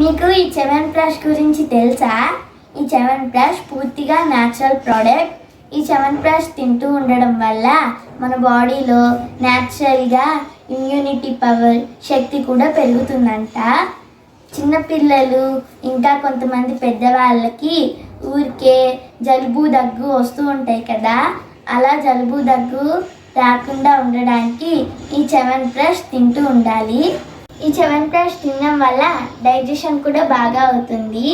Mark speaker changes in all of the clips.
Speaker 1: మీకు ఈ చెవెన్ ప్లస్ గురించి తెలుసా? ఈ చెవెన్ ప్లస్ పూర్తిగా న్యాచురల్ ప్రోడక్ట్ ఈ చెవెన్ ప్లస్ తింటూ ఉండడం వల్ల మన బాడీలో న్యాచురల్గా ఇమ్యూనిటీ పవర్ శక్తి కూడా పెరుగుతుందంట. చిన్నపిల్లలు ఇంకా కొంతమంది పెద్దవాళ్ళకి ఊరికే జలుబు దగ్గు వస్తూ ఉంటాయి కదా. అలా జలుబు దగ్గు రాకుండా ఉండడానికి ఈ చెవెన్ ప్లస్ తింటూ ఉండాలి. ఈ చెవెన్ ప్లస్ తినడం వల్ల డైజెషన్ కూడా బాగా అవుతుంది.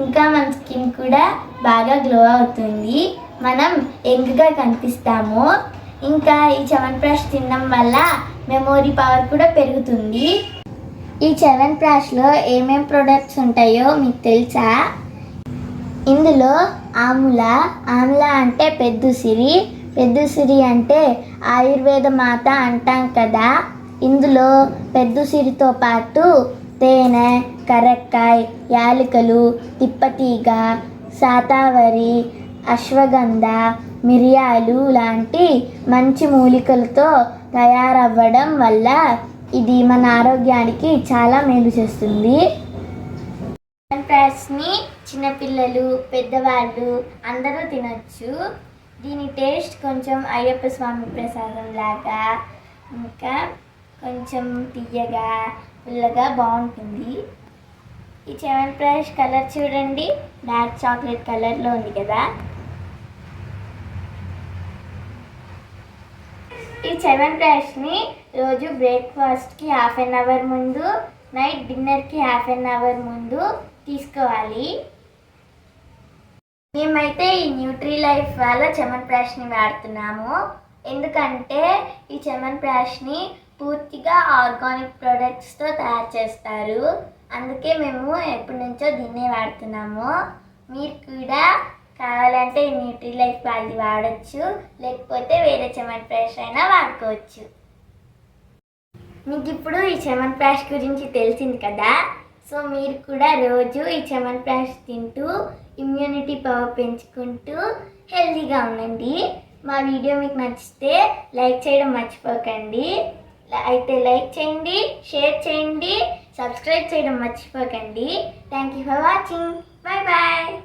Speaker 1: ఇంకా మన స్కిన్ కూడా బాగా గ్లో అవుతుంది. మనం యంగ్గా కనిపిస్తాము. ఇంకా ఈ చెవెన్ తినడం వల్ల మెమొరీ పవర్ కూడా పెరుగుతుంది. ఈ చెవెన్ ప్రాష్లో ఏమేం ప్రొడక్ట్స్ ఉంటాయో మీకు తెలుసా? ఇందులో ఆములా ఆమ్ల అంటే పెద్దుసిరి పెద్దుసిరి అంటే ఆయుర్వేద మాత అంటాం కదా. ఇందులో పెద్దుసిరితో పాటు తేనె కరక్కాయ్ యాలకులు తిప్పతీగ సాతావరి అశ్వగంధ మిరియాలు లాంటి మంచి మూలికలతో తయారవ్వడం వల్ల ఇది మన ఆరోగ్యానికి చాలా మేలు చేస్తుంది. ఫ్రైస్ని చిన్నపిల్లలు పెద్దవాళ్ళు అందరూ తినొచ్చు. దీని టేస్ట్ కొంచెం అయ్యప్ప స్వామి ప్రసాదం లాగా. ఇంకా కొంచెం తీయగా పుల్లగా బాగుంటుంది. ఈ చెవెన్ ఫ్రైస్ కలర్ చూడండి. డార్క్ చాక్లెట్ కలర్లో ఉంది కదా. ఈ చెవెన్ ఫ్రైస్ని రోజు బ్రేక్ఫాస్ట్కి హాఫ్ అన్ అవర్ ముందు నైట్ డిన్నర్కి హాఫ్ అన్ అవర్ ముందు తీసుకోవాలి. మేమైతే ఈ న్యూట్రీ లైఫ్ వాళ్ళ చెమన్ ప్రాష్ని వాడుతున్నాము. ఎందుకంటే ఈ చెమన్ ప్రాష్ని పూర్తిగా ఆర్గానిక్ ప్రొడక్ట్స్తో తయారు చేస్తారు. అందుకే మేము ఎప్పటి నుంచో దీన్నే వాడుతున్నాము. మీరు కూడా కావాలంటే న్యూట్రీ లైఫ్ వాళ్ళది వాడచ్చు లేకపోతే వేరే చెమన్ ప్యాష్ అయినా వాడుకోవచ్చు. మీకు ఇప్పుడు ఈ చెమన్ ప్యాష్ గురించి తెలిసింది కదా? సో మీరు కూడా రోజు ఈ చెమన్ ప్యాష్ తింటూ ఇమ్యూనిటీ పవర్ పెంచుకుంటూ హెల్తీగా ఉండండి. మా వీడియో మీకు నచ్చితే లైక్ చేయడం మర్చిపోకండి. అయితే లైక్ చేయండి షేర్ చేయండి సబ్స్క్రైబ్ చేయడం మర్చిపోకండి. Thank you for watching bye bye